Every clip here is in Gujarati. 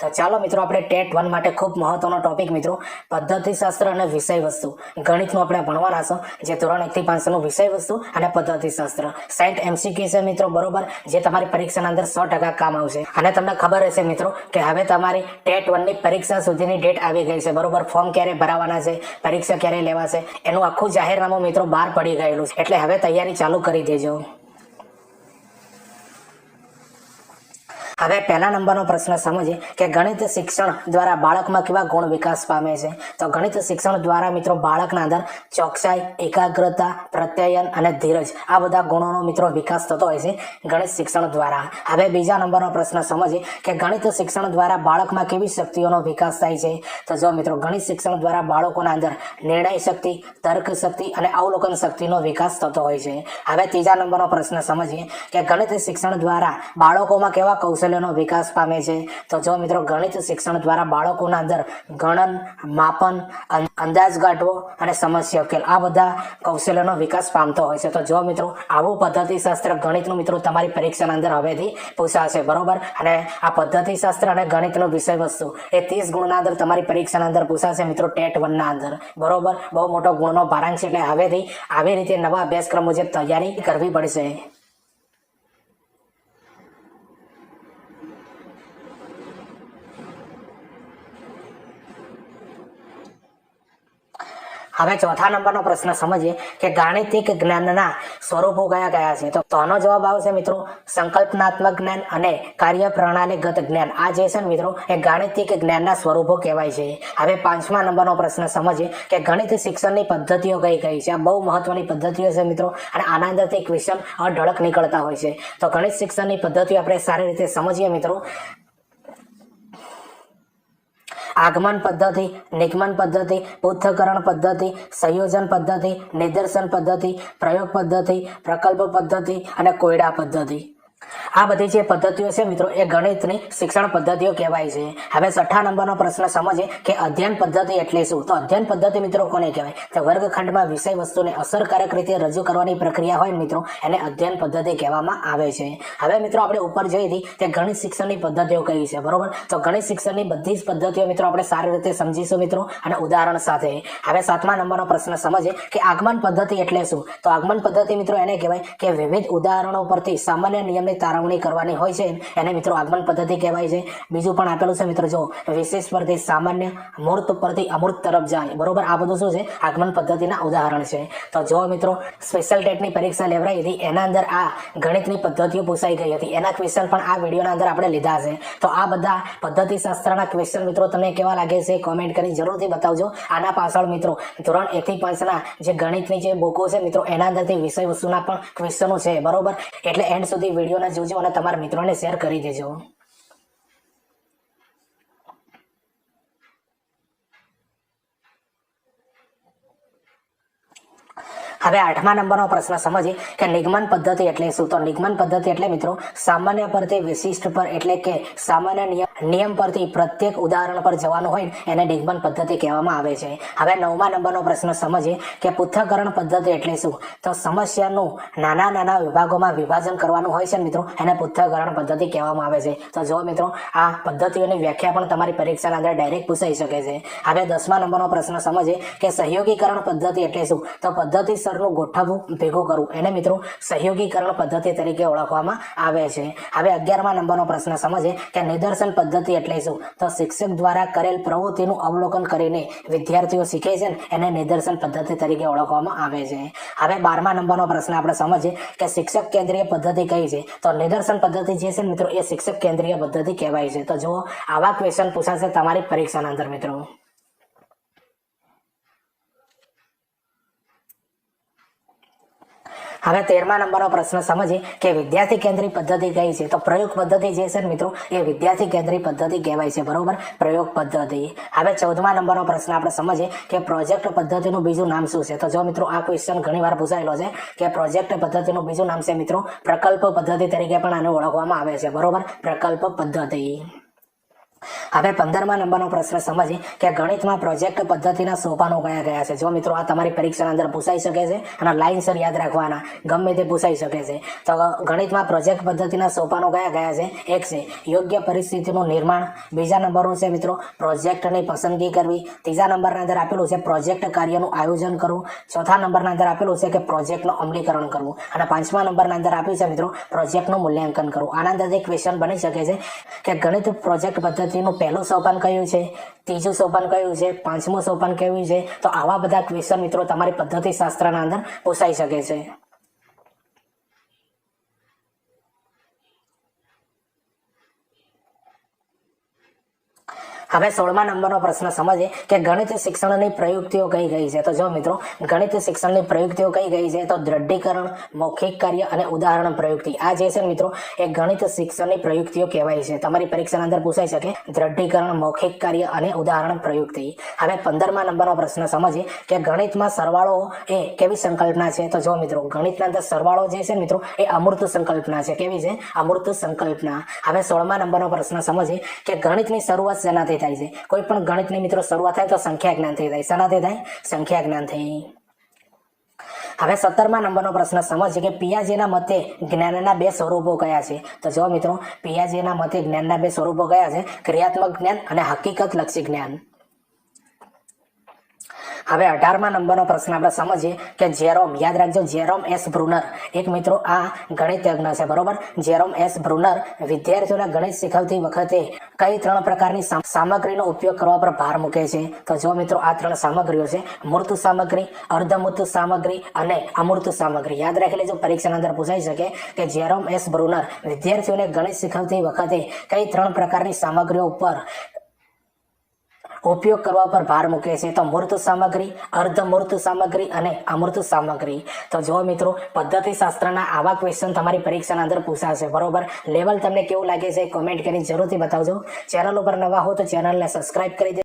તો ચાલો મિત્રો, આપણે ટેટ વન માટે ખૂબ મહત્વનો ટોપિક મિત્રો, પદ્ધતિશાસ્ત્ર અને વિષય વસ્તુ ગણિતનું આપણે ભણવાના છો, જે ધોરણ એકથી પાંચસોનું વિષય વસ્તુ અને પદ્ધતિશાસ્ત્ર. સાઈઠ એમસીક્યુ છે મિત્રો, બરોબર, જે તમારી પરીક્ષાના અંદર સો ટકા કામ આવશે. અને તમને ખબર હશે મિત્રો, કે હવે તમારી ટેટ વનની પરીક્ષા સુધીની ડેટ આવી ગઈ છે, બરોબર, ફોર્મ ક્યારે ભરાવાના છે, પરીક્ષા ક્યારે લેવાશે, એનું આખું જાહેરનામું મિત્રો બહાર પડી ગયેલું છે. એટલે હવે તૈયારી ચાલુ કરી દેજો. હવે પહેલા નંબરનો પ્રશ્ન સમજીએ કે ગણિત શિક્ષણ દ્વારા બાળકમાં કેવા ગુણ વિકાસ પામે છે? તો ગણિત શિક્ષણ દ્વારા મિત્રો બાળકના અંદર ચોકસાઈ, એકાગ્રતા, પ્રત્યયન અને ધીરજ આ બધા ગુણોનો મિત્રો વિકાસ થતો હોય છે ગણિત શિક્ષણ દ્વારા. હવે બીજા નંબરનો પ્રશ્ન સમજીએ કે ગણિત શિક્ષણ દ્વારા બાળકમાં કેવી શક્તિઓનો વિકાસ થાય છે? તો જો મિત્રો ગણિત શિક્ષણ દ્વારા બાળકોના અંદર નિર્ણય શક્તિ, તર્ક શક્તિ અને અવલોકન શક્તિનો વિકાસ થતો હોય છે. હવે ત્રીજા નંબરનો પ્રશ્ન સમજીએ કે ગણિત શિક્ષણ દ્વારા બાળકોમાં કેવા કૌશલ્યનો વિકાસ પામે છે. તો જો મિત્રો ગણિત શિક્ષણ દ્વારા બાળકોના અંદર ગણન, માપન અંદાજ કાઢવો અને સમસ્યા ઉકેલ, આ બધા કૌશલ્યનો વિકાસ પામતો હોય છે. તો જો મિત્રો આવું પદ્ધતિશાસ્ત્ર ગણિતનું મિત્રો તમારી પરીક્ષાના અંદર હવેથી પૂછાશે, બરોબર? અને આ પદ્ધતિશાસ્ત્ર અને ગણિતનો વિષય વસ્તુ એ ત્રીસ ગુણના અંદર તમારી પરીક્ષાના અંદર પૂછાશે મિત્રો ટેટ વનના અંદર. બરોબર? બહુ મોટો ગુણનો ભારાંક છે એટલે હવેથી આવી રીતે નવા અભ્યાસક્રમ મુજબ તૈયારી કરવી પડશે. હવે ચોથા નંબરનો પ્રશ્ન સમજીએ કે ગાણિતિક જ્ઞાનના સ્વરૂપો કયા કયા છે? તો આનો જવાબ આવશે મિત્રો, સંકલ્પનાત્મક જ્ઞાન અને કાર્ય પ્રણાલીગત જ્ઞાન. આ જે છે મિત્રો, એ ગાણિતિક જ્ઞાનના સ્વરૂપો કહેવાય છે. હવે પાંચમા નંબરનો પ્રશ્ન સમજીએ કે ગણિત શિક્ષણની પદ્ધતિઓ કઈ કઈ છે? આ બહુ મહત્વની પદ્ધતિઓ છે મિત્રો, અને આના અંદરથી ક્વેશ્ચન અઢળક નીકળતા હોય છે. તો ગણિત શિક્ષણની પદ્ધતિઓ આપણે સારી રીતે સમજીએ મિત્રો. આગમન પદ્ધતિ, નિગમન પદ્ધતિ પૃથ્થકરણ પદ્ધતિ, સંયોજન પદ્ધતિ, નિદર્શન પદ્ધતિ, પ્રયોગ પદ્ધતિ, પ્રકલ્પ પદ્ધતિ અને કોયડા પદ્ધતિ. આ બધી જે પદ્ધતિઓ છે મિત્રો, એ ગણિતની શિક્ષણ પદ્ધતિઓ કહેવાય છે. હવે છઠ્ઠા નંબરનો પ્રશ્ન સમજીએ કે અધ્યયન પદ્ધતિ એટલે શું? તો અધ્યયન પદ્ધતિ મિત્રો કોને કહેવાય? તો વર્ગખંડમાં વિષય વસ્તુને અસરકારક રીતે રજૂ કરવાની પ્રક્રિયા હોય મિત્રો, એને અધ્યયન પદ્ધતિ કહેવામાં આવે છે. હવે મિત્રો, આપણે ઉપર જોઈ હતી કે ગણિત શિક્ષણની પદ્ધતિઓ કઈ છે, બરોબર? તો ગણિત શિક્ષણની બધી જ પદ્ધતિઓ મિત્રો, આપણે સારી રીતે સમજીશું મિત્રો, અને ઉદાહરણ સાથે. હવે સાતમા નંબરનો પ્રશ્ન સમજીએ કે આગમન પદ્ધતિ એટલે શું? તો આગમન પદ્ધતિ મિત્રો, એને કહેવાય કે વિવિધ ઉદાહરણો પરથી સામાન્ય નિયમની તારવણી કરવાની હોય છે. એને મિત્રો આગમન પદ્ધતિ કહેવાય છે. બીજું પણ આપેલું છે મિત્રો, જો વિશેષ પરથી સામાન્ય મૂર્ત પરથી અમૂર્ત તરફ જાય. બરોબર? આ બધું શું છે? આગમન પદ્ધતિના ઉદાહરણ છે. તો જો મિત્રો સ્પેશિયલ ટેટની પરીક્ષા લેવડાઈ હતી, એના અંદર આ ગણિતની પદ્ધતિઓ પૂછાઈ ગઈ હતી. એના ક્વેશ્ચન પણ આ વિડીયોના અંદર આપણે લીધા છે. તો આ બધા પદ્ધતિશાસ્ત્રના ક્વેશ્ચન મિત્રો તમને કેવા લાગે છે કોમેન્ટ કરી જરૂરથી બતાવજો. આના પાછળ મિત્રો, ધોરણ એકથી પાંચના જે ગણિતની જે બુકો છે મિત્રો, એના અંદરથી વિષય વસ્તુના પણ ક્વેશ્ચનો છે. બરોબર? એટલે એન્ડ સુધી વિડીયોને જોજો અને તમારા મિત્રોને શેર કરી દેજો. હવે આઠમા નંબરનો પ્રશ્ન સમજીએ કે નિગમન પદ્ધતિ એટલે શું? તો નિગમન પદ્ધતિ એટલે મિત્રો, સામાન્ય પરથી વિશિષ્ટ પર એટલે કે સામાન્ય નિયમ પરથી પ્રત્યેક ઉદાહરણ પર જવાનું હોય એને નિગમન પદ્ધતિ કહેવામાં આવે છે. હવે નવમા નંબરનો પ્રશ્ન સમજીએ કે પૃથ્થકરણ પદ્ધતિ એટલે શું? તો સમસ્યાનું નાના નાના વિભાગોમાં વિભાજન કરવાનું હોય છે મિત્રો, એને પૃથ્થકરણ પદ્ધતિ કહેવામાં આવે છે. તો જો મિત્રો, આ પદ્ધતિઓની વ્યાખ્યા પણ તમારી પરીક્ષાના અંદર ડાયરેક્ટ પૂછાઈ શકે છે. હવે દસમા નંબરનો પ્રશ્ન સમજીએ કે સહયોગીકરણ પદ્ધતિ એટલે શું? તો પદ્ધતિસરનું ગોઠવવું ભેગું કરવું એને મિત્રો સહયોગીકરણ પદ્ધતિ તરીકે ઓળખવામાં આવે છે. હવે અગિયારમા નંબરનો પ્રશ્ન સમજે કે નિદર્શન પદ્ધતિ એટલે શું? તો શિક્ષક દ્વારા કરેલ પ્રવૃત્તિનું અવલોકન કરીને વિદ્યાર્થીઓ શીખે છે એને નિદર્શન પદ્ધતિ તરીકે ઓળખવામાં આવે છે. હવે બારમા નંબરનો પ્રશ્ન આપણે સમજીએ કે શિક્ષક કેન્દ્રીય પદ્ધતિ કઈ છે? તો નિદર્શન પદ્ધતિ જે છે મિત્રો એ શિક્ષક કેન્દ્રીય પદ્ધતિ કહેવાય છે. તો જો આવા ક્વેશ્ચન પૂછાશે તમારી પરીક્ષાના અંદર મિત્રો. હવે તેરમા નંબરનો પ્રશ્ન સમજીએ કે વિદ્યાર્થી કેન્દ્રિત પદ્ધતિ કઈ છે? તો પ્રયોગ પદ્ધતિ જે છે મિત્રો, એ વિદ્યાર્થી કેન્દ્રિત પદ્ધતિ કહેવાય છે, બરોબર? પ્રયોગ પદ્ધતિ. હવે ચૌદમા નંબરનો પ્રશ્ન આપણે સમજીએ કે પ્રોજેક્ટ પદ્ધતિનું બીજું નામ શું છે? તો જો મિત્રો આ ક્વેશ્ચન ઘણી વાર પૂછાયેલો છે કે પ્રોજેક્ટ પદ્ધતિનું બીજું નામ છે મિત્રો, પ્રકલ્પ પદ્ધતિ તરીકે પણ આને ઓળખવામાં આવે છે, બરોબર? પ્રકલ્પ પદ્ધતિ. હવે પંદરમા નંબરનો પ્રશ્ન સમજી કે ગણિતમાં પ્રોજેક્ટ પદ્ધતિના સોપાનો કયા કયા છે? જો મિત્રો આ તમારી પરીક્ષાના અંદર પૂછાઈ શકે છે અને લાઇનસર યાદ રાખવાના, ગમે તે પૂછાઈ શકે છે. તો ગણિતમાં પ્રોજેક્ટ પદ્ધતિના સોપાનો કયા કયા છે? એક છે યોગ્ય પરિસ્થિતિનું નિર્માણ. બીજા નંબરનું છે મિત્રો પ્રોજેક્ટની પસંદગી કરવી. ત્રીજા નંબરના અંદર આપેલું છે પ્રોજેક્ટ કાર્યનું આયોજન કરવું. ચોથા નંબરના અંદર આપેલું છે કે પ્રોજેક્ટનું અમલીકરણ કરવું. અને પાંચમા નંબરના અંદર આપ્યું છે મિત્રો પ્રોજેક્ટનું મૂલ્યાંકન કરવું. આના અંદરથી ક્વેશ્ચન બની શકે છે કે ગણિત પ્રોજેક્ટ પદ્ધતિનું પહેલું સોપાન કયું છે? ત્રીજું સોપાન કયું છે? પાંચમું સોપાન કયું છે? તો આવા બધા ક્વેશ્ચન મિત્રો તમારી પદ્ધતિ શાસ્ત્રના અંદર પૂછાઈ શકે છે. હવે સોળમા નંબરનો પ્રશ્ન સમજીએ કે ગણિત શિક્ષણની પ્રયુક્તિઓ કઈ ગઈ છે? તો જો મિત્રો, ગણિત શિક્ષણની પ્રયુક્તિઓ કઈ ગઈ છે? તો દ્રઢીકરણ, મૌખિક કાર્ય અને ઉદાહરણ પ્રયુક્તિ. આ જે છે મિત્રો, એ ગણિત શિક્ષણની પ્રયુક્તિઓ કહેવાય છે. તમારી પરીક્ષાના અંદર પૂછાઈ શકે, દ્રઢીકરણ, મૌખિક કાર્ય અને ઉદાહરણ પ્રયુક્તિ. હવે પંદરમા નંબરનો પ્રશ્ન સમજીએ કે ગણિતમાં સરવાળો એ કેવી સંકલ્પના છે? તો જો મિત્રો, ગણિતના અંદર સરવાળો જે છે મિત્રો, એ અમૂર્ત સંકલ્પના છે. કેવી છે? અમૂર્ત સંકલ્પના. હવે સોળમા નંબરનો પ્રશ્ન સમજીએ કે ગણિતની શરૂઆત શેનાથી થાય છે. કોઈ પણ ગણિતની મિત્રો શરૂઆત થાય તો સંખ્યા જ્ઞાનથી થાય શેનાથી થાય? સંખ્યા જ્ઞાનથી હવે સત્તરમા નંબરનો પ્રશ્ન સમજીએ કે પિયાજીના મતે જ્ઞાનના બે સ્વરૂપો કયા છે? તો જો મિત્રો, પિયાજીના મતે જ્ઞાનના બે સ્વરૂપો કયા છે? ક્રિયાત્મક જ્ઞાન અને હકીકત લક્ષી જ્ઞાન. હવે અઢારમા નંબરનો પ્રશ્ન આપણે સમજીએ કે જેરોમ, યાદ રાખજો, જેરોમ એસ બ્રુનર. એક મિત્રો આ ગણિતજ્ઞ છે, બરોબર? જેરોમ એસ બ્રુનર વિદ્યાર્થીઓને ગણિત શીખવતી વખતે કઈ ત્રણ પ્રકારની સામ- સામગ્રીનો ઉપયોગ કરવા પર ભાર મૂકે છે? તો જો મિત્રો આ ત્રણ સામગ્રીઓ છે, મૂર્ત સામગ્રી, અર્ધમૂર્ત સામગ્રી અને અમૂર્ત સામગ્રી. યાદ રાખી લેજો, પરીક્ષાના અંદર પૂછાઈ શકે કે જેરોમ એસ બ્રુનર વિદ્યાર્થીઓને ગણિત શીખવતી વખતે કઈ ત્રણ પ્રકારની સામગ્રીઓ ઉપર ઉપયોગ કરવા પર ભાર મૂકે છે તો મૂર્ત સામગ્રી અર્ધમૂર્ત સામગ્રી અને અમૂર્ત સામગ્રી. તો જો મિત્રો, પદ્ધતિ શાસ્ત્રના આવા ક્વેશ્ચન તમારી પરીક્ષાના અંદર પૂછાશે. બરોબર? લેવલ તમને કેવું લાગે છે કોમેન્ટ કરી જરૂરથી બતાવજો. ચેનલ ઉપર નવા હો તો ચેનલને સબસ્ક્રાઇબ કરી દે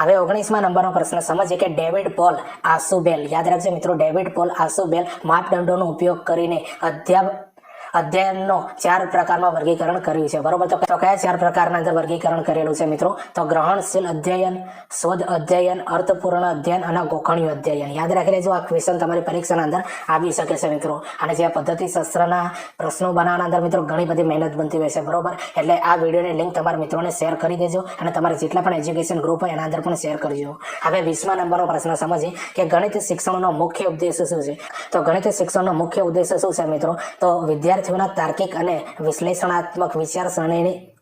હવે ઓગણીસમા નંબરનો પ્રશ્ન. સમજીએ કે ડેવિડ પોલ આસુબેલ. યાદ રાખજો મિત્રો, ડેવિડ પોલ આસુબેલ માપદંડોનો ઉપયોગ કરીને અધ્યાપ અધ્યયનનો ચાર પ્રકારમાં વર્ગીકરણ કર્યું છે. બરોબર? તો કયા ચાર પ્રકારના અંદર વર્ગીકરણ કરેલું છે મિત્રો? તો ગ્રહણશીલ અધ્યયન, શોધ અધ્યયન, અર્થપૂર્ણ અધ્યયન અને ગોખણિયું અધ્યયન. યાદ રાખી લેજો, આ ક્વેશ્ચન તમારી પરીક્ષાના અંદર આવી શકે છે મિત્રો. અને જે પદ્ધતિ શાસ્ત્રના પ્રશ્નો બનાવવાના અંદર મિત્રો ઘણી બધી મહેનત બનતી હોય છે. બરોબર? એટલે આ વિડીયોની લિંક તમારા મિત્રોને શેર કરી દેજો અને તમારા જેટલા પણ એજ્યુકેશન ગ્રુપ હોય એના અંદર પણ શેર કરજો. હવે વીસમા નંબરનો પ્રશ્ન સમજીએ કે ગણિત શિક્ષણનો મુખ્ય ઉદ્દેશ શું છે? તો ગણિત શિક્ષણનો મુખ્ય ઉદ્દેશ શું છે મિત્રો? તો વિદ્યાર્થીઓના તાર્કિક અને વિશ્લેષણાત્મક વિચારસરણીની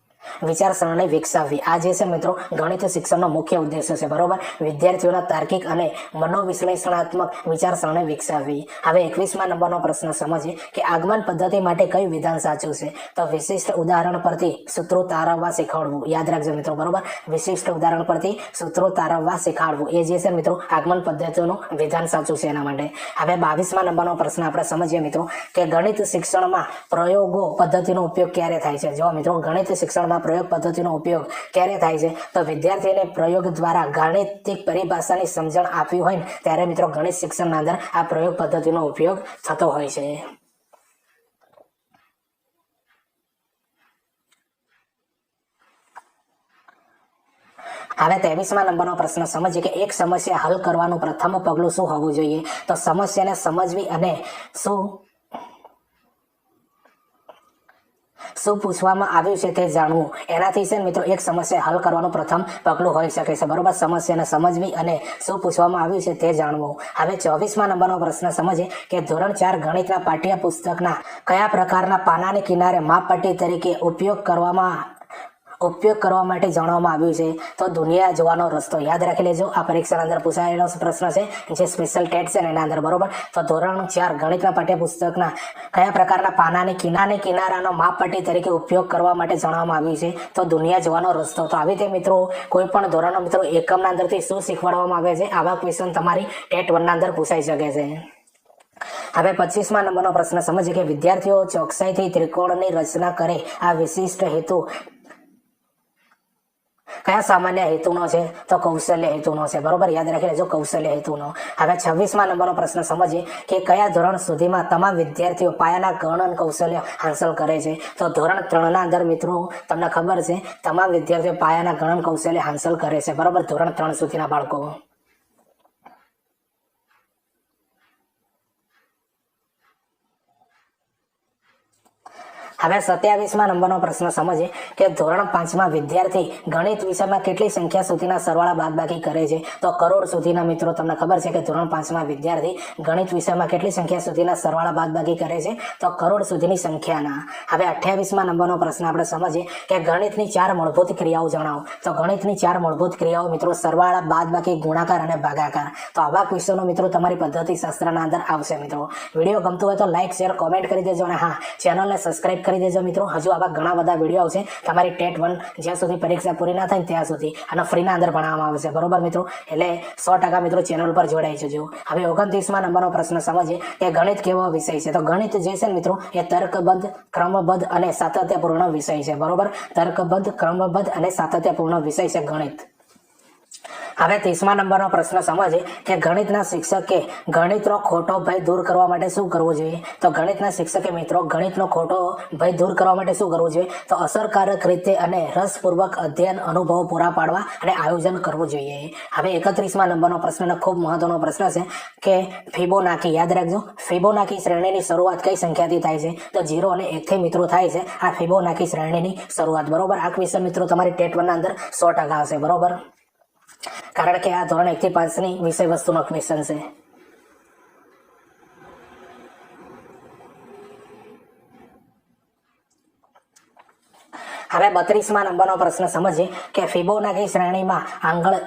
વિચારસરણી વિકસાવવી આ જે છે મિત્રો, ગણિત શિક્ષણનો મુખ્ય ઉદ્દેશ્ય છે, બરોબર? વિદ્યાર્થીઓના તાર્કિક અને મનોવિશ્લેષણાત્મક વિચારસરણી વિકસાવવી હવે એકવીસમા નંબરનો પ્રશ્ન સમજીએ કે આગમન પદ્ધતિ માટે કયું વિધાન સાચું છે? તો વિશિષ્ટ ઉદાહરણ પરથી સૂત્રો તારવવા શીખવાડવું. યાદ રાખજો મિત્રો, બરોબર? વિશિષ્ટ ઉદાહરણ પરથી સૂત્રો તારવવા શીખવાડવું. એ જે છે મિત્રો, આગમન પદ્ધતિઓનું વિધાન સાચું છે એના માટે. હવે બાવીસમા નંબરનો પ્રશ્ન આપણે સમજીએ મિત્રો, કે ગણિત શિક્ષણમાં પ્રયોગો પદ્ધતિનો ઉપયોગ ક્યારે થાય છે? જો મિત્રો, ગણિત શિક્ષણમાં પ્રયોગ પદ્ધતિનો ઉપયોગ ક્યારે થાય છે? તો વિદ્યાર્થીને પ્રયોગ દ્વારા ગાણિતિક પરિભાષાની સમજણ આપવી હોય ત્યારે મિત્રો ગણિત શિક્ષણના અંદર આ પ્રયોગ પદ્ધતિનો ઉપયોગ થતો હોય છે. હવે ત્રેવીસમા નંબરનો પ્રશ્ન. સમજીએ કે એક સમસ્યા હલ કરવાનું પ્રથમ પગલું શું હોવું જોઈએ? તો સમસ્યાને સમજવી અને શું શું પૂછવામાં આવ્યું છે તે જાણવું. એનાથી છે મિત્રો, એક સમસ્યા હલ કરવાનું પ્રથમ પગલું હોઈ શકે છે. બરોબર? સમસ્યાને સમજવી અને શું પૂછવામાં આવ્યું છે તે જાણવું. હવે ચોવીસમા નંબરનો પ્રશ્ન સમજીએ કે ધોરણ ચાર ગણિતના પાઠ્યપુસ્તકના કયા પ્રકારના પાનાની કિનારે માપપટ્ટી તરીકે ઉપયોગ કરવામાં ઉપયોગ કરવા માટે જણાવવામાં આવ્યું છે. તો દુનિયા જોવાનો રસ્તો યાદ રાખી લેજો. આ પરીક્ષાના અંદર પૂછાયેલો પ્રશ્ન છે જે સ્પેશિયલ ટેટ છે એના અંદર બરોબર? તો ધોરણ ચાર ગણિતના પાઠ્યપુસ્તકના કયા પ્રકારના પાનાની કિનારે કિનારાનો માપપટ્ટી તરીકે ઉપયોગ કરવા માટે જણાવવામાં આવ્યું છે? તો દુનિયા જોવાનો રસ્તો. તો આવી રીતે મિત્રો, કોઈ પણ ધોરણનો મિત્રો એકમના અંદરથી શું શીખવાડવામાં આવે છે? આવા ક્વેશ્ચન તમારી ટેટ વનના અંદર પૂછાઈ શકે છે. હવે પચીસમા નંબરનો પ્રશ્ન. સમજીએ કે વિદ્યાર્થીઓ ચોકસાઈથી ત્રિકોણની રચના કરે. આ વિશિષ્ટ હેતુ કયા સામાન્ય હેતુનો છે? તો કૌશલ્ય હેતુનો છે. બરોબર? યાદ રાખી લેજો કૌશલ્ય હેતુનો. હવે છવ્વીસમાં નંબરનો પ્રશ્ન સમજીએ કે કયા ધોરણ સુધીમાં તમામ વિદ્યાર્થીઓ પાયાના ગણન કૌશલ્ય હાંસલ કરે છે? તો ધોરણ ત્રણના અંદર મિત્રો, તમને ખબર છે, તમામ વિદ્યાર્થીઓ પાયાના ગણન કૌશલ્ય હાંસલ કરે છે. બરોબર? ધોરણ ત્રણ સુધીના બાળકો. હવે સત્યાવીસમાં નંબરનો પ્રશ્ન સમજીએ કે ધોરણ પાંચમાં વિદ્યાર્થી ગણિત વિષયમાં કેટલી સંખ્યા સુધીના સરવાળા બાદબાકી કરે છે? તો કરોડ સુધીના મિત્રો, તમને ખબર છે કે ધોરણ પાંચમાં વિદ્યાર્થી ગણિત વિષયમાં કેટલી સંખ્યા સુધીના સરવાળા બાદબાકી કરે છે? તો કરોડ સુધીની સંખ્યાના. હવે અઠ્યાવીસમાં નંબરનો પ્રશ્ન આપણે સમજીએ કે ગણિતની ચાર મૂળભૂત ક્રિયાઓ જણાવો. તો ગણિતની ચાર મૂળભૂત ક્રિયાઓ મિત્રો, સરવાળા, બાદબાકી, ગુણાકાર અને ભાગાકાર. તો આવા ક્વેશ્ચનો મિત્રો તમારી પદ્ધતિ શાસ્ત્રના અંદર આવશે મિત્રો. વીડિયો ગમતો હોય તો લાઈક, શેર, કોમેન્ટ કરી દેજો અને હા, ચેનલને સબસ્ક્રાઇબ કરી દેજો મિત્રો. હજુ આવા ઘણા બધા વીડિયો આવશે. તમારી ટેટ વન જ્યાં સુધી પરીક્ષા પૂરી ના થાય ત્યાં સુધી અને ફ્રીના અંદર ભણાવવામાં આવશે. બરોબર મિત્રો? એટલે સો ટકા મિત્રો ચેનલ પર જોડાઈ જજો. હવે ઓગણત્રીસમાં નંબરનો પ્રશ્ન સમજીએ કે ગણિત કેવો વિષય છે? તો ગણિત જે છે મિત્રો, એ તર્કબદ્ધ, ક્રમબદ્ધ અને સાતત્યપૂર્ણ વિષય છે. બરોબર? તર્કબદ્ધ, ક્રમબદ્ધ અને સાતત્યપૂર્ણ વિષય છે ગણિત. હવે ત્રીસમા નંબરનો પ્રશ્ન સમજે કે ગણિતના શિક્ષકે ગણિતનો ખોટો ભય દૂર કરવા માટે શું કરવું જોઈએ? તો ગણિતના શિક્ષકે મિત્રો ગણિતનો ખોટો ભય દૂર કરવા માટે શું કરવું જોઈએ? તો અસરકારક રીતે અને રસપૂર્વક અધ્યયન અનુભવો પૂરા પાડવા અને આયોજન કરવું જોઈએ. હવે એકત્રીસમા નંબરનો પ્રશ્ન ખૂબ મહત્વનો પ્રશ્ન છે કે ફિબોનાકી યાદ રાખજો. ફિબોનાકી શ્રેણીની શરૂઆત કઈ સંખ્યાથી થાય છે? તો જીરો અને એકથી મિત્રો થાય છે. આ ફિબોનાકી શ્રેણીની શરૂઆત. બરોબર? આ ક્વેશ્ચન મિત્રો તમારી ટેટ વનના અંદર સો ટકા આવશે બરોબર? કારણ કે આ ધોરણ એકથી પાંચની વિષય વસ્તુનો ક્વેશ્ચન છે. હવે બત્રીસમાં નંબરનો પ્રશ્ન સમજીએ કે ફિબોનાકી શ્રેણીમાં આંગળ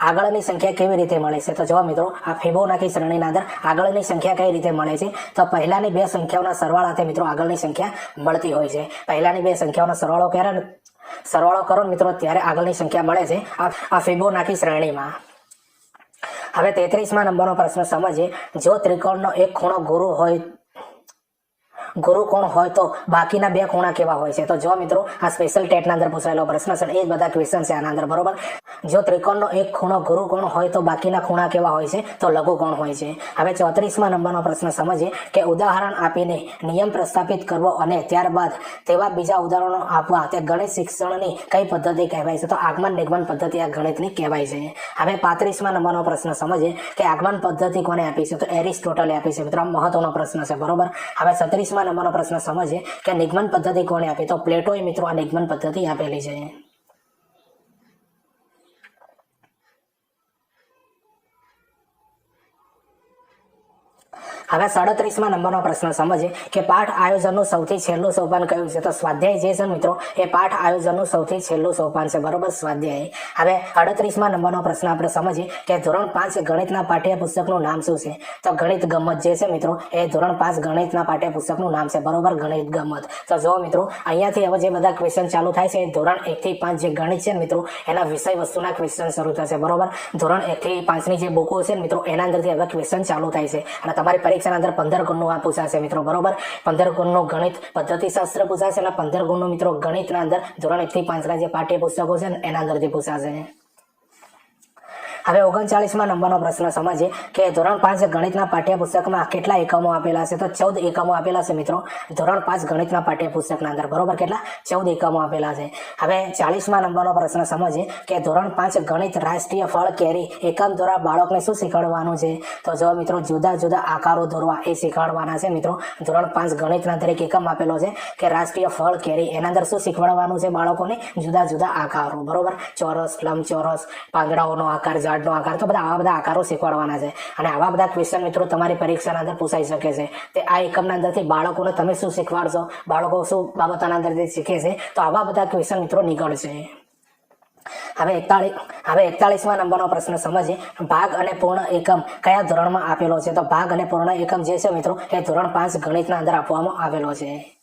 આગળની સંખ્યા કેવી રીતે મળે છે? તો જો મિત્રો, આ ફિબોનાકી શ્રેણીના અંદર આગળની સંખ્યા કઈ રીતે મળે છે? તો પહેલાની બે સંખ્યાઓના સરવાળાથી મિત્રો આગળની સંખ્યા મળતી હોય છે. પહેલાની બે સંખ્યાઓનો સરવાળો ક્યારે સરવાળો કરો મિત્રો, ત્યારે આગળની સંખ્યા મળે છે. આ ફિબોનાકી શ્રેણીમાં. હવે તેત્રીસમાં નંબરનો પ્રશ્ન સમજીએ. જો ત્રિકોણનો એક ખૂણો ગુરુ હોય ગુરુ કોણ હોય તો બાકીના બે ખૂણા કેવા હોય છે? તો જો મિત્રો, આ સ્પેશિયલ ટેટના અંદર પૂછાયેલો પ્રશ્ન છે એ જ બધા ક્વેશ્ચન છે આના અંદર, બરોબર? જો ત્રિકોણનો એક ખૂણો ગુરુ કોણ હોય તો બાકીના ખૂણા કેવા હોય છે? તો લઘુ કોણ હોય છે? હવે ચોત્રીસમાં નંબરનો પ્રશ્ન સમજીએ કે ઉદાહરણ આપીને નિયમ પ્રસ્થાપિત કરવો અને ત્યારબાદ તેવા બીજા ઉદાહરણો આપવા તે ગણિત શિક્ષણની કઈ પદ્ધતિ કહેવાય છે? તો આગમન નિગમન પદ્ધતિ આ ગણિતની કહેવાય છે. હવે પાંત્રીસમાં નંબરનો પ્રશ્ન સમજીએ કે આગમન પદ્ધતિ કોને આપી છે? તો એરિસ્ટોટલે આપી છે. મિત્રો મહત્વનો પ્રશ્ન છે, બરોબર? હવે છત્રીસમાં નંબરનો પ્રશ્ન સમજીએ કે નિગમન પદ્ધતિ કોને આપી? તો પ્લેટોએ મિત્રો આ નિગમન પદ્ધતિ આપેલી છે. હવે સાડત્રીસમાં નંબરનો પ્રશ્ન સમજીએ કે પાઠ આયોજનનું સૌથી છેલ્લું સોપાન કયું છે? તો સ્વાધ્યાય જે છે મિત્રો, એ પાઠ આયોજનનું સૌથી છેલ્લું સોપાન છે. બરોબર સ્વાધ્યાય. હવે અડત્રીસમાં નંબરનો પ્રશ્ન આપણે સમજીએ કે ધોરણ પાંચ ગણિતના પાઠ્યપુસ્તકનું નામ શું છે? તો ગણિત ગમત જે છે મિત્રો, એ ધોરણ પાંચ ગણિતના પાઠ્યપુસ્તકનું નામ છે. બરોબર ગણિત ગમત. તો જો મિત્રો, અહીંયાથી હવે જે બધા ક્વેશ્ચન ચાલુ થાય છે, એ ધોરણ એકથી પાંચ જે ગણિત છે મિત્રો, એના વિષય વસ્તુના ક્વેશ્ચન શરૂ થશે. બરોબર? ધોરણ એકથી પાંચની જે બુકો છે મિત્રો, એના અંદરથી હવે ક્વેશ્ચન ચાલુ થાય છે. અને તમારી પરીક્ષાના અંદર પંદર ગુણનું આ પૂછાશે મિત્રો, બરોબર? પંદર ગુણનું ગણિત પદ્ધતિશાસ્ત્ર પૂછાશે અને પંદર ગુણનું મિત્રો ગણિતના અંદર ધોરણ એકથી પાંચના જે પાઠ્યપુસ્તકો છે ને એના અંદરથી પૂછાશે હવે ઓગણચાળીસમાં નંબરનો પ્રશ્ન સમજીએ કે ધોરણ પાંચ ગણિતના પાઠ્યપુસ્તકમાં કેટલા એકમો આપેલા છે? તો ચૌદ એકમો આપેલા છે મિત્રો. ધોરણ પાંચ ગણિતના પાઠ્યપુસ્તકના અંદર બરોબર કેટલા? ચૌદ એકમો આપેલા છે. હવે ચાલીસમાં નંબરનો પ્રશ્ન સમજીએ કે ધોરણ પાંચ ગણિત રાષ્ટ્રીય ફળ કેરી એકમ દ્વારા બાળકને શું શીખવાડવાનું છે? તો જો મિત્રો જુદા જુદા આકારો દોરવા એ શીખવાડવાના છે મિત્રો. ધોરણ પાંચ ગણિતના દરેક એકમ આપેલો છે કે રાષ્ટ્રીય ફળ કેરી એના અંદર શું શીખવાડવાનું છે બાળકોને? જુદા જુદા આકારો. બરોબર? ચોરસ, લંબચોરસ, પાંદડાઓનો આકાર ઝાડનો આકાર. તો બધા આવા બધા આકારો શીખવાડવાના છે. અને આવા બધા ક્વેશ્ચન મિત્રો તમારી પરીક્ષાના અંદર પૂછાઈ શકે છે. તે આ એકમના અંદરથી બાળકોને તમે શું શીખવાડશો? બાળકો શું બાબતોના અંદરથી શીખે છે? તો આવા બધા ક્વેશ્ચન મિત્રો નીકળશે. હવે એકતાળીસ હવે એકતાળીસમાં નંબરનો પ્રશ્ન સમજીએ. ભાગ અને પૂર્ણ એકમ કયા ધોરણમાં આપેલો છે? તો ભાગ અને પૂર્ણ એકમ જે છે મિત્રો, એ ધોરણ પાંચ ગણિતના અંદર આપવામાં આવેલો છે.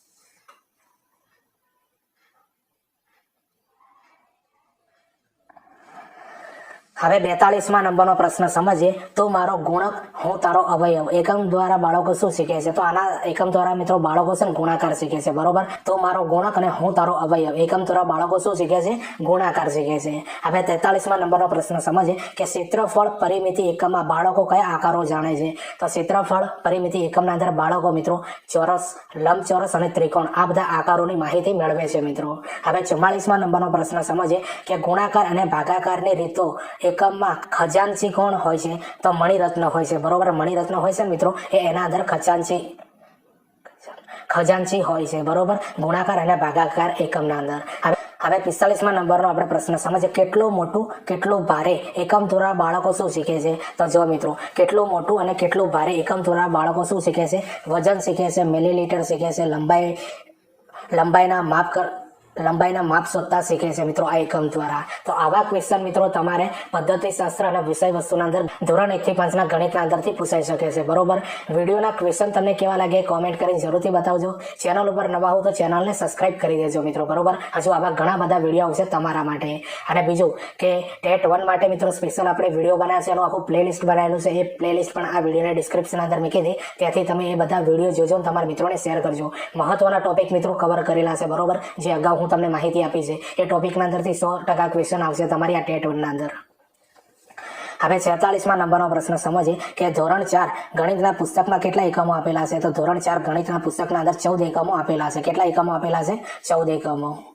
હવે બેતાલીસમાં નંબરનો પ્રશ્ન સમજીએ, તો મારો ગુણક, હું તારો અવયવ. એકમ દ્વારા બાળકો શું શીખે છે? તો આના એકમ દ્વારા મિત્રો બાળકો છે ગુણાકાર શીખે છે, બરોબર? તો મારો ગુણક અને હું તારો અવયવ. એકમ દ્વારા બાળકો શું શીખે છે? ગુણાકાર શીખે છે. હવે તેતાલીસમાં નંબરનો પ્રશ્ન સમજીએ કે ક્ષેત્રફળ પરિમિતિ એકમમાં બાળકો કયા આકારો જાણે છે? તો ક્ષેત્રફળ પરિમિતિ એકમના અંદર બાળકો મિત્રો ચોરસ, લંબચોરસ અને ત્રિકોણ, આ બધા આકારોની માહિતી મેળવે છે મિત્રો. હવે ચુમ્માલીસમાં નંબરનો પ્રશ્ન સમજીએ કે ગુણાકાર અને ભાગાકારની રીતો એકમમાં ખજાનચી કોણ હોય છે? તો મણિરત્ન હોય છે. બરોબર? મણિરત્ન હોય છે મિત્રો? એ એના અંદર ખજાનચી ખજાનચી હોય છે. બરોબર? ગુણાકાર અને ભાગાકાર એકમના અંદર. હવે પિસ્તાલીસમાં નંબરનો આપણે પ્રશ્ન. સમજીએ, કેટલું મોટું, કેટલું ભારે એકમ ધોરણ બાળકો શું શીખે છે? તો જો મિત્રો, કેટલું મોટું અને કેટલું ભારે એકમ ધોરણ બાળકો શું શીખે છે? વજન શીખે છે, મિલીલીટર શીખે છે, લંબાઈ, લંબાઈના માપ કર લંબાઈના માપ શોધતા શીખે છે મિત્રો આ એકમ દ્વારા. તો આવા ક્વેશ્ચન મિત્રો તમારે પદ્ધતિશાસ્ત્ર અને વિષય વસ્તુના અંદર ધોરણ એકથી પાંચના ગણિતના અંદરથી પૂછાઈ શકે છે. બરોબર? વિડીયોના ક્વેશ્ચન તમને કેવા લાગે કોમેન્ટ કરીને જરૂરથી બતાવજો. ચેનલ ઉપર નવા હો તો ચેનલને સબસ્ક્રાઇબ કરી દેજો મિત્રો. બરોબર? હજુ આવા ઘણા બધા વીડિયો આવશે તમારા માટે. અને બીજું કે ટેટ વન માટે મિત્રો સ્પેશિયલ આપણે વીડિયો બનાવ્યા છે. એનું આખું પ્લેલિસ્ટ બનાવેલું છે. એ પ્લેલિસ્ટ પણ આ વિડીયોના ડિસ્ક્રિપ્શન અંદર મૂકી દે. ત્યાંથી તમે એ બધા વીડિયો જોજો અને તમારા મિત્રોને શેર કરજો. મહત્વના ટોપિક મિત્રો કવર કરેલા છે. બરોબર? જે અગાઉ હું તમને માહિતી આપી છે એ ટોપિકના અંદરથી સો ટકા ક્વેશ્ચન આવશે તમારી આ ટેટ વનના અંદર. હવે છેતાલીસમાં નંબરનો પ્રશ્ન સમજીએ કે ધોરણ ચાર ગણિતના પુસ્તકમાં કેટલા એકમો આપેલા છે? તો ધોરણ ચાર ગણિતના પુસ્તકના અંદર ચૌદ એકમો આપેલા છે. કેટલા એકમો આપેલા છે? ચૌદ એકમો.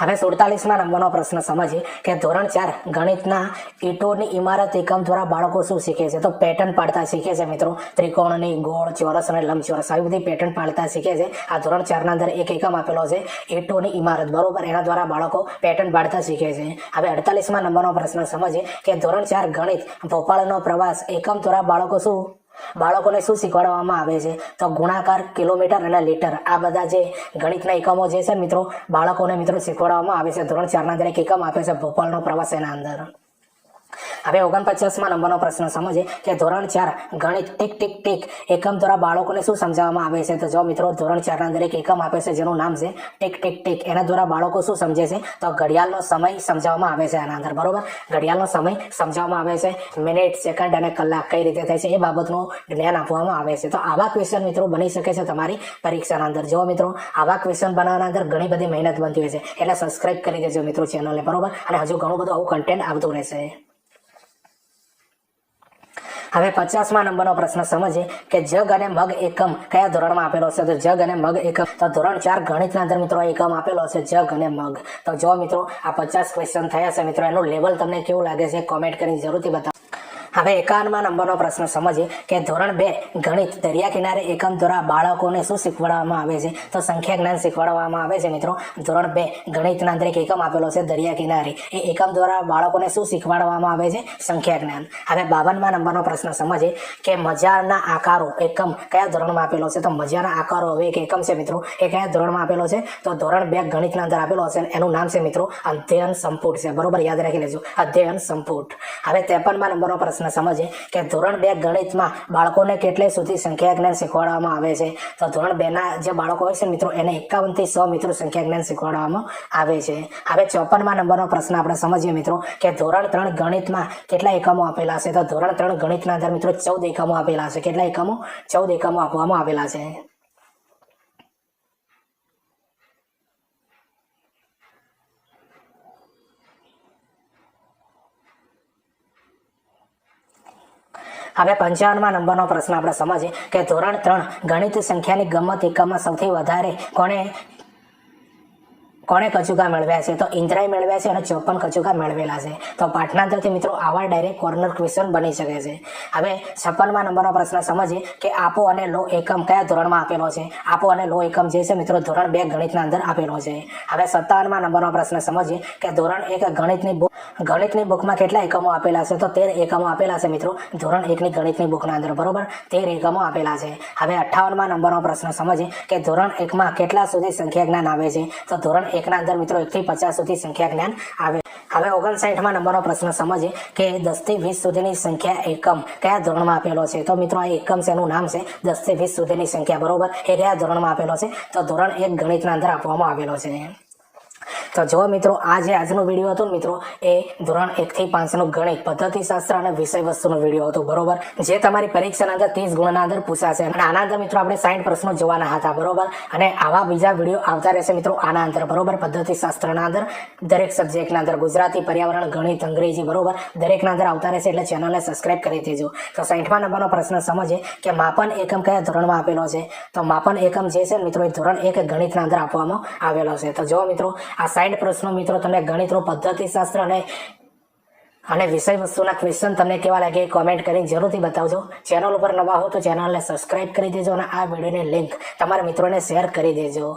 હવે સુડતાલીસમાં નંબરનો પ્રશ્ન સમજીએ કે ધોરણ ચાર ગણિતના ઈટોની ઇમારત એકમ દ્વારા બાળકો શું શીખે છે? તો પેટર્ન પાડતા શીખે છે મિત્રો. ત્રિકોણની ગોળ, ચોરસ અને લંબચોરસ. આવી બધી પેટર્ન પાડતા શીખે છે. આ ધોરણ ચારના અંદર એક એકમ આપેલો છે. ઈટોની ઇમારત. બરોબર? એના દ્વારા બાળકો પેટર્ન પાડતા શીખે છે. હવે અડતાલીસમાં નંબરનો પ્રશ્ન સમજીએ કે ધોરણ ચાર ગણિત ભોપાળનો પ્રવાસ એકમ દ્વારા બાળકો શું બાળકોને શું શીખવાડવામાં આવે છે? તો ગુણાકાર, કિલોમીટર અને લીટર આ બધા જે ગણિતના એકમો જે છે મિત્રો, બાળકોને મિત્રો શીખવાડવામાં આવે છે. ધોરણ ચારના દરેક એક એકમ આપે છે ભોપાલનો પ્રવાસ એના અંદર. હવે ઓગણપચાસમાં નંબરનો પ્રશ્ન સમજે કે ધોરણ ચાર ગણિત ટીક ટીક ટીક એકમ દ્વારા બાળકોને શું સમજાવવામાં આવે છે? તો જો મિત્રો, ધોરણ ચારના અંદર એક એકમ આપે છે, જેનું નામ છે ટીક ટીક ટીક. એના દ્વારા બાળકો શું સમજે છે? તો ઘડિયાળનો સમય સમજાવવામાં આવે છે આના અંદર, બરોબર? ઘડિયાળનો સમય સમજાવવામાં આવે છે, મિનિટ, સેકન્ડ અને કલાક કઈ રીતે થાય છે એ બાબતનું જ્ઞાન આપવામાં આવે છે. તો આવા ક્વેશ્ચન મિત્રો બની શકે છે તમારી પરીક્ષાના અંદર. જો મિત્રો, આવા ક્વેશ્ચન બનાવવાના અંદર ઘણી બધી મહેનત બનતી હોય છે. એટલે સબસ્ક્રાઇબ કરી દેજો મિત્રો ચેનલને બરોબર? અને હજુ ઘણું બધું આવું કન્ટેન્ટ આવતું રહેશે. હવે પચાસમાં નંબરનો પ્રશ્ન સમજીએ કે જગ અને મગ એકમ કયા ધોરણમાં આપેલો છે? તો જગ અને મગ એકમ. તો ધોરણ ચાર ગણિતના અંદર મિત્રો એકમ આપેલો છે, જગ અને મગ. તો જો મિત્રો આ પચાસ ક્વેશ્ચન થયા છે, મિત્રો એનું લેવલ તમને કેવું લાગે છે? કોમેન્ટ કરીને જરૂરથી બતાવો. હવે એકાવનમાં નંબરનો પ્રશ્ન સમજીએ કે ધોરણ બે, ગણિત દરિયા કિનારે એકમ દ્વારા બાળકોને શું શીખવાડવામાં આવે છે? તો સંખ્યા જ્ઞાન શીખવાડવામાં આવે છે મિત્રો. ધોરણ બે, ગણિતના દરેક એકમ આપેલો છે દરિયા કિનારે. એ એકમ દ્વારા બાળકોને શું શીખવાડવામાં આવે છે? સંખ્યા જ્ઞાન. હવે બાવનમાં નંબરનો પ્રશ્ન સમજીએ કે મજાના આકારો એકમ કયા ધોરણમાં આપેલો છે? તો મજાના આકારો હવે એક એકમ છે મિત્રો. એ કયા ધોરણમાં આપેલો છે? તો ધોરણ બે, ગણિતના અંદર આપેલો છે એનું નામ છે મિત્રો અધ્યયન સંપુટ છે. બરોબર યાદ રાખી લેજો. અધ્યયન સંપુટ. હવે ત્રેપનમાં નંબરનો પ્રશ્ન સમજીએ કે ધોરણ બે ગણિતમાં બાળકોને કેટલે સુધી સંખ્યા જ્ઞાન શીખવાડવામાં આવે છે? તો ધોરણ બે ના જે બાળકો હોય છે મિત્રો, એને એકાવનથી સો મિત્રો સંખ્યા જ્ઞાન શીખવાડવામાં આવે છે. હવે ચોપનમાં નંબરનો પ્રશ્ન આપણે સમજીએ મિત્રો, કે ધોરણ ત્રણ ગણિતમાં કેટલા એકમો આપેલા છે? તો ધોરણ ત્રણ ગણિતના અંદર મિત્રો ચૌદ એકમો આપેલા છે. કેટલા એકમો? ચૌદ એકમો આપવામાં આવેલા છે. હવે પંચાવનમાં નંબરનો પ્રશ્ન આપણે સમજીએ કે ધોરણ ત્રણ ગણિત સંખ્યાની ગમત એકમમાં સૌથી વધારે કોણે કોણે કચુકા મેળવ્યા છે? તો ઇન્દ્રાએ મેળવ્યા છે અને ચોપન કચુકા મેળવેલા છે. તો પાઠના અંદરથી મિત્રો આવા ડાયરેક્ટ કોર્નર ક્વેશ્ચન બની શકે છે. હવે છપ્પનમાં નંબરનો પ્રશ્ન સમજીએ કે આપો અને લો એકમ કયા ધોરણમાં આપેલો છે? આપો અને લો એકમ જે છે મિત્રો ધોરણ બે ગણિતના અંદર આપેલો છે. હવે સત્તાવનમાં નંબરનો પ્રશ્ન સમજીએ કે ધોરણ એક ગણિતની બુક, ગણિતની બુકમાં કેટલા એકમો આપેલા છે? તો તેર એકમો આપેલા છે મિત્રો ધોરણ એકની ગણિતની બુકના અંદર, બરોબર? તેર એકમો આપેલા છે. હવે અઠ્ઠાવનમાં નંબરનો પ્રશ્ન સમજીએ કે ધોરણ એકમાં કેટલા સુધી સંખ્યા જ્ઞાન આવે છે? તો ધોરણ એકના અંદર મિત્રો એકથી પચાસ સુધી સંખ્યા જ્ઞાન આવે. હવે ઓગણસાઠમાં નંબરનો પ્રશ્ન સમજીએ કે દસથી વીસ સુધીની સંખ્યા એકમ કયા ધોરણમાં આપેલો છે? તો મિત્રો આ એકમ છે, એનું નામ છે દસથી વીસ સુધીની સંખ્યા. બરોબર? એ કયા ધોરણમાં આપેલો છે? તો ધોરણ એક ગણિતના અંદર આપવામાં આવેલો છે. તો જો મિત્રો આ જે આજનો વીડિયો હતો મિત્રો, એ ધોરણ એકથી પાંચનો ગણિત, પદ્ધતિશાસ્ત્ર અને વિષય વસ્તુનો વીડિયો હતો, બરોબર? જે તમારી પરીક્ષાના અંદર ત્રીસ ગુણના અંદર પૂછાશે. અને આના અંદર મિત્રો, આપણે સાઈઠ પ્રશ્નો જોવાના હતા, બરોબર? અને આવા બીજા વીડિયો આવતા રહેશે મિત્રો, આના અંદર, બરોબર? પદ્ધતિશાસ્ત્રના અંદર, દરેક સબ્જેક્ટના અંદર, ગુજરાતી, પર્યાવરણ, ગણિત, અંગ્રેજી, બરોબર? દરેકના અંદર આવતા રહેશે, એટલે ચેનલને સબસ્ક્રાઇબ કરી દેજો. તો સાઠમા નંબરનો પ્રશ્ન સમજે કે માપન એકમ કયા ધોરણમાં આપેલો છે? તો માપન એકમ જે છે મિત્રો, એ ધોરણ એક ગણિતના અંદર આપવામાં આવેલો છે. તો જો મિત્રો આ સાઈડ પ્રશ્નો મિત્રો તમને ગણિતનું પદ્ધતિશાસ્ત્ર અને અને વિષય વસ્તુના ક્વેશ્ચન તમને કેવા લાગે એ કોમેન્ટ કરીને જરૂરથી બતાવજો. ચેનલ ઉપર નવા હો તો ચેનલને સબસ્ક્રાઇબ કરી દેજો અને આ વિડીયોની લિંક તમારા મિત્રોને શેર કરી દેજો.